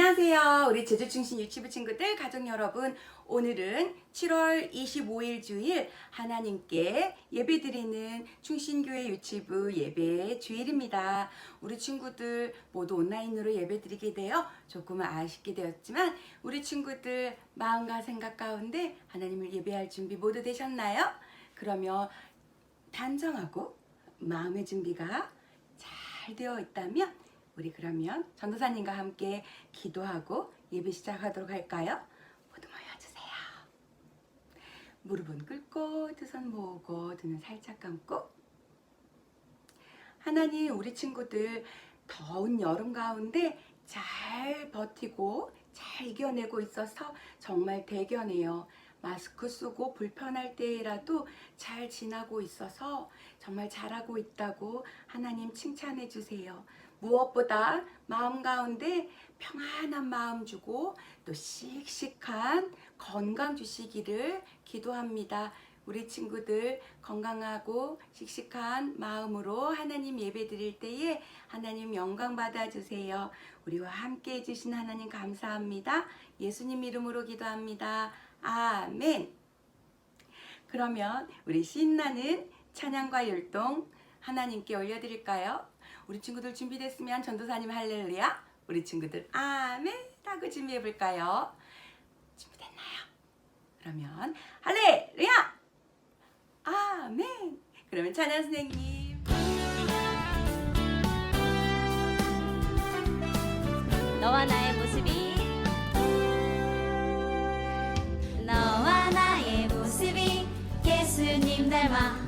안녕하세요. 우리 제주충신 유치부 친구들, 가족 여러분. 오늘은 7월 25일 주일 하나님께 예배드리는 충신교회 유치부 예배 주일입니다. 우리 친구들 모두 온라인으로 예배드리게 되어 조금은 아쉽게 되었지만 우리 친구들 마음과 생각 가운데 하나님을 예배할 준비 모두 되셨나요? 그러면 단정하고 마음의 준비가 잘 되어 있다면 우리 그러면 전도사님과 함께 기도하고 예배 시작하도록 할까요? 모두 모여주세요. 무릎은 꿇고 두 손 모으고 두눈 살짝 감고 하나님 우리 친구들 더운 여름 가운데 잘 버티고 잘 이겨내고 있어서 정말 대견해요. 마스크 쓰고 불편할 때라도 잘 지나고 있어서 정말 잘하고 있다고 하나님 칭찬해 주세요. 무엇보다 마음 가운데 평안한 마음 주고 또 씩씩한 건강 주시기를 기도합니다. 우리 친구들 건강하고 씩씩한 마음으로 하나님 예배 드릴 때에 하나님 영광 받아 주세요. 우리와 함께 해 주신 하나님 감사합니다. 예수님 이름으로 기도합니다. 아멘. 그러면 우리 신나는 찬양과 율동 하나님께 올려드릴까요? 우리 친구들 준비됐으면 전도사님 할렐루야. 우리 친구들 아멘 하고 준비해 볼까요? 준비됐나요? 그러면 할렐루야. 아멘. 그러면 찬양 선생님. 너와 나의 모습이 너와 나의 모습이 예수님 닮아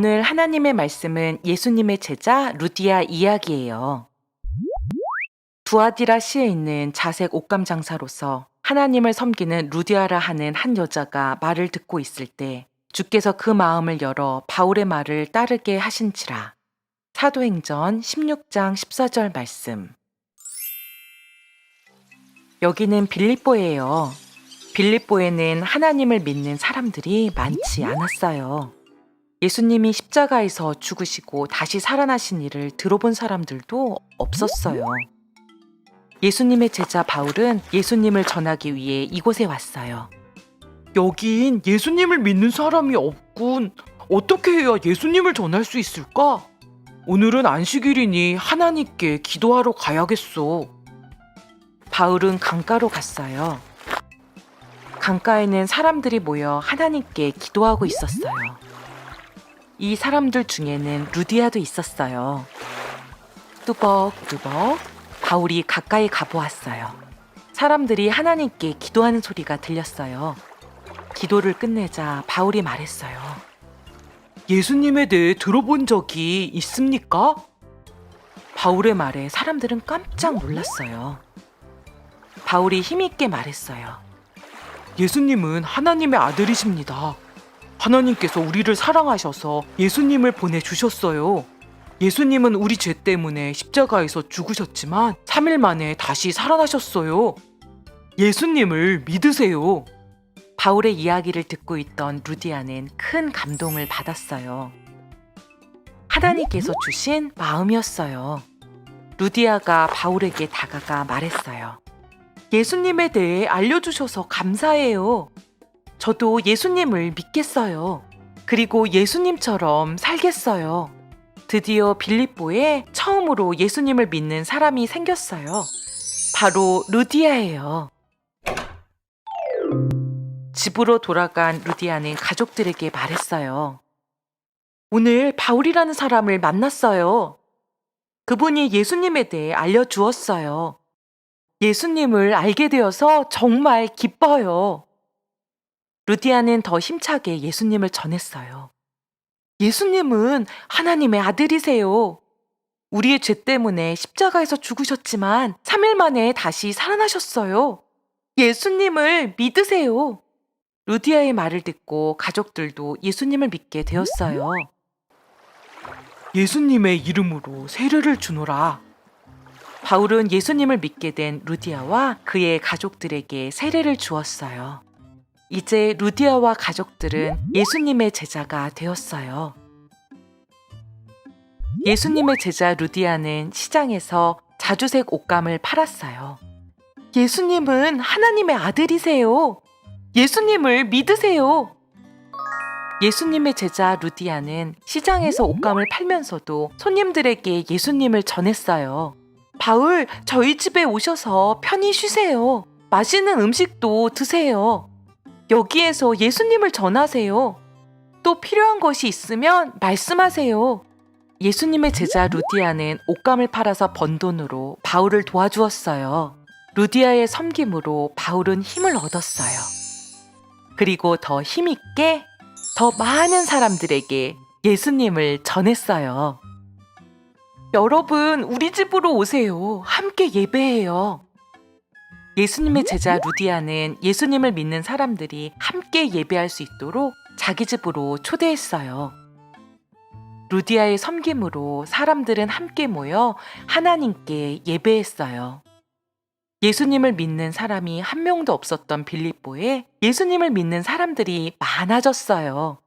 오늘 하나님의 말씀은 예수님의 제자 루디아 이야기예요. 두아디라시에 있는 자색 옷감 장사로서 하나님을 섬기는 루디아라 하는 한 여자가 말을 듣고 있을 때 주께서 그 마음을 열어 바울의 말을 따르게 하신지라. 사도행전 16장 14절 말씀. 여기는 빌립보예요. 빌립보에는 하나님을 믿는 사람들이 많지 않았어요. 예수님이 십자가에서 죽으시고 다시 살아나신 일을 들어본 사람들도 없었어요. 예수님의 제자 바울은 예수님을 전하기 위해 이곳에 왔어요. 여긴 예수님을 믿는 사람이 없군. 어떻게 해야 예수님을 전할 수 있을까? 오늘은 안식일이니 하나님께 기도하러 가야겠어. 바울은 강가로 갔어요. 강가에는 사람들이 모여 하나님께 기도하고 있었어요. 이 사람들 중에는 루디아도 있었어요. 뚜벅뚜벅 바울이 가까이 가보았어요. 사람들이 하나님께 기도하는 소리가 들렸어요. 기도를 끝내자 바울이 말했어요. 예수님에 대해 들어본 적이 있습니까? 바울의 말에 사람들은 깜짝 놀랐어요. 바울이 힘있게 말했어요. 예수님은 하나님의 아들이십니다. 하나님께서 우리를 사랑하셔서 예수님을 보내주셨어요. 예수님은 우리 죄 때문에 십자가에서 죽으셨지만 3일 만에 다시 살아나셨어요. 예수님을 믿으세요. 바울의 이야기를 듣고 있던 루디아는 큰 감동을 받았어요. 하나님께서 주신 마음이었어요. 루디아가 바울에게 다가가 말했어요. 예수님에 대해 알려주셔서 감사해요. 저도 예수님을 믿겠어요. 그리고 예수님처럼 살겠어요. 드디어 빌립보에 처음으로 예수님을 믿는 사람이 생겼어요. 바로 루디아예요. 집으로 돌아간 루디아는 가족들에게 말했어요. 오늘 바울이라는 사람을 만났어요. 그분이 예수님에 대해 알려주었어요. 예수님을 알게 되어서 정말 기뻐요. 루디아는 더 힘차게 예수님을 전했어요. 예수님은 하나님의 아들이세요. 우리의 죄 때문에 십자가에서 죽으셨지만 3일 만에 다시 살아나셨어요. 예수님을 믿으세요. 루디아의 말을 듣고 가족들도 예수님을 믿게 되었어요. 예수님의 이름으로 세례를 주노라. 바울은 예수님을 믿게 된 루디아와 그의 가족들에게 세례를 주었어요. 이제 루디아와 가족들은 예수님의 제자가 되었어요. 예수님의 제자 루디아는 시장에서 자주색 옷감을 팔았어요. 예수님은 하나님의 아들이세요. 예수님을 믿으세요. 예수님의 제자 루디아는 시장에서 옷감을 팔면서도 손님들에게 예수님을 전했어요. 바울, 저희 집에 오셔서 편히 쉬세요. 맛있는 음식도 드세요. 여기에서 예수님을 전하세요. 또 필요한 것이 있으면 말씀하세요. 예수님의 제자 루디아는 옷감을 팔아서 번 돈으로 바울을 도와주었어요. 루디아의 섬김으로 바울은 힘을 얻었어요. 그리고 더 힘있게 더 많은 사람들에게 예수님을 전했어요. 여러분, 우리 집으로 오세요. 함께 예배해요. 예수님의 제자 루디아는 예수님을 믿는 사람들이 함께 예배할 수 있도록 자기 집으로 초대했어요. 루디아의 섬김으로 사람들은 함께 모여 하나님께 예배했어요. 예수님을 믿는 사람이 한 명도 없었던 빌립보에 예수님을 믿는 사람들이 많아졌어요.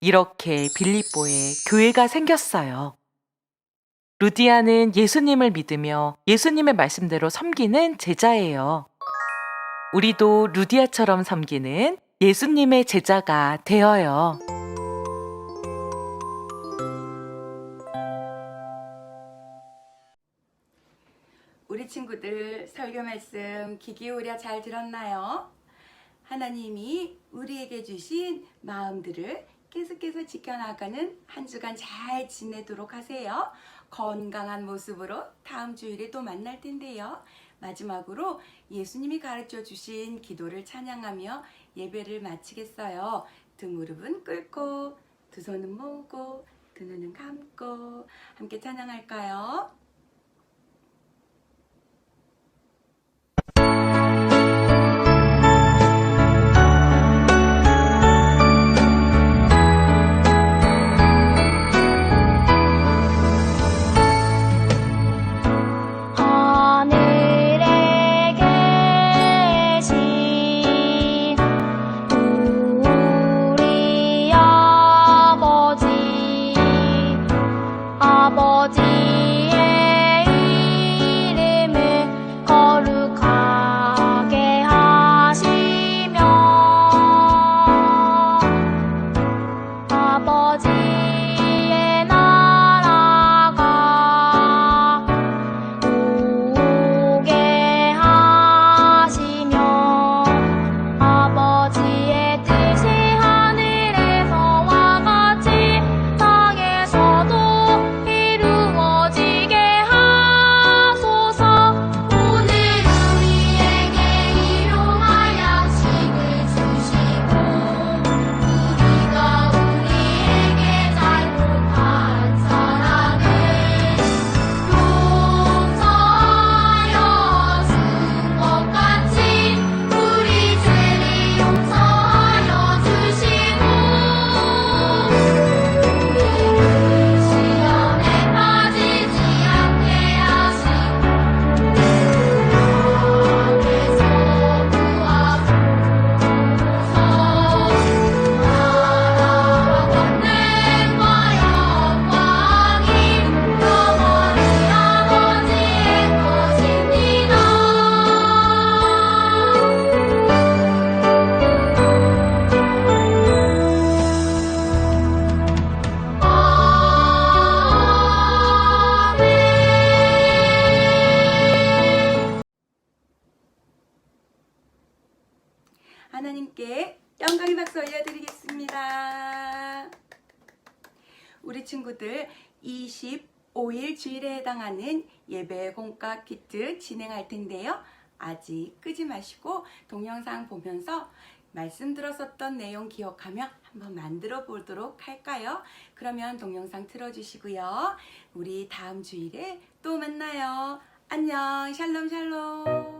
이렇게 빌립보에 교회가 생겼어요. 루디아는 예수님을 믿으며 예수님의 말씀대로 섬기는 제자예요. 우리도 루디아처럼 섬기는 예수님의 제자가 되어요. 우리 친구들 설교 말씀 귀 기울여 잘 들었나요? 하나님이 우리에게 주신 마음들을 계속해서 지켜나가는 한 주간 잘 지내도록 하세요. 건강한 모습으로 다음 주일에 또 만날 텐데요. 마지막으로 예수님이 가르쳐 주신 기도를 찬양하며 예배를 마치겠어요. 두 무릎은 꿇고 두 손은 모으고 두 눈은 감고 함께 찬양할까요? 친구들 25일 주일에 해당하는 예배 공과 키트 진행할 텐데요. 아직 끄지 마시고 동영상 보면서 말씀 들었었던 내용 기억하며 한번 만들어 보도록 할까요? 그러면 동영상 틀어주시고요. 우리 다음 주일에 또 만나요. 안녕, 샬롬, 샬롬.